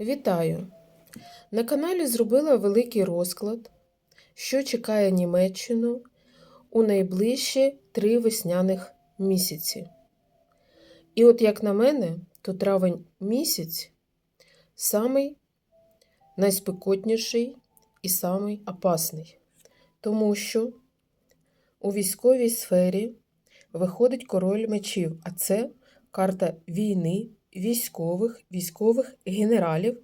Вітаю! На каналі зробила великий розклад, що чекає Німеччину у найближчі три весняних місяці. І от, як на мене, то травень місяць самий найспекотніший і самий опасний, тому що у військовій сфері виходить король мечів, а це карта війни, військових, військових генералів,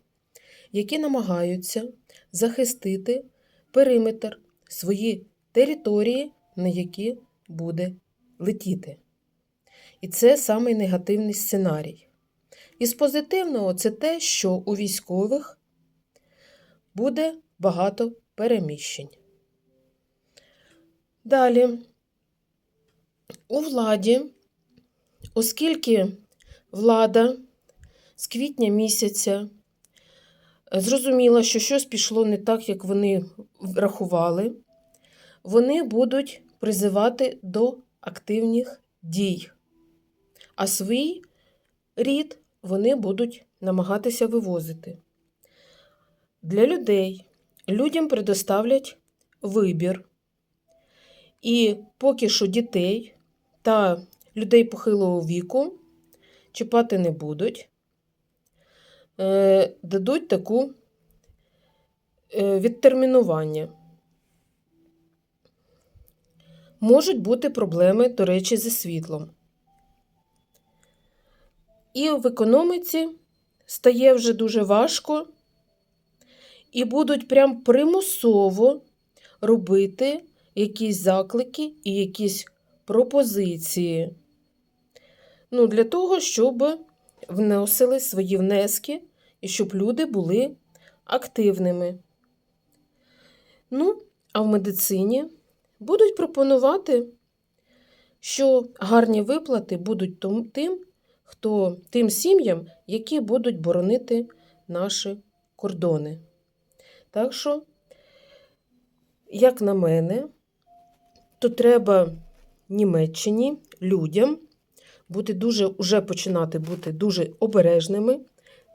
які намагаються захистити периметр свої території, на які буде летіти. І це самий негативний сценарій. Із позитивного це те, що у військових буде багато переміщень. Далі, у владі, оскільки влада з квітня місяця зрозуміла, що щось пішло не так, як вони рахували, вони будуть призивати до активних дій, а свій рід вони будуть намагатися вивозити. Для людей людям предоставлять вибір. І поки що дітей та людей похилого віку чіпати не будуть, е, дадуть таку е, відтермінування. Можуть бути проблеми, до речі, зі світлом. І в економіці стає вже дуже важко, і будуть прям примусово робити якісь заклики і якісь пропозиції. Ну, Для того, щоб вносили свої внески і щоб люди були активними. Ну, а в медицині будуть пропонувати, що гарні виплати будуть тим, хто, тим сім'ям, які будуть боронити наші кордони. Так що, як на мене, то треба Німеччині людям бути дуже, уже починати бути дуже обережними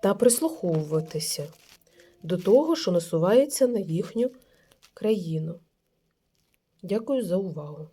та прислуховуватися до того, що насувається на їхню країну. Дякую за увагу!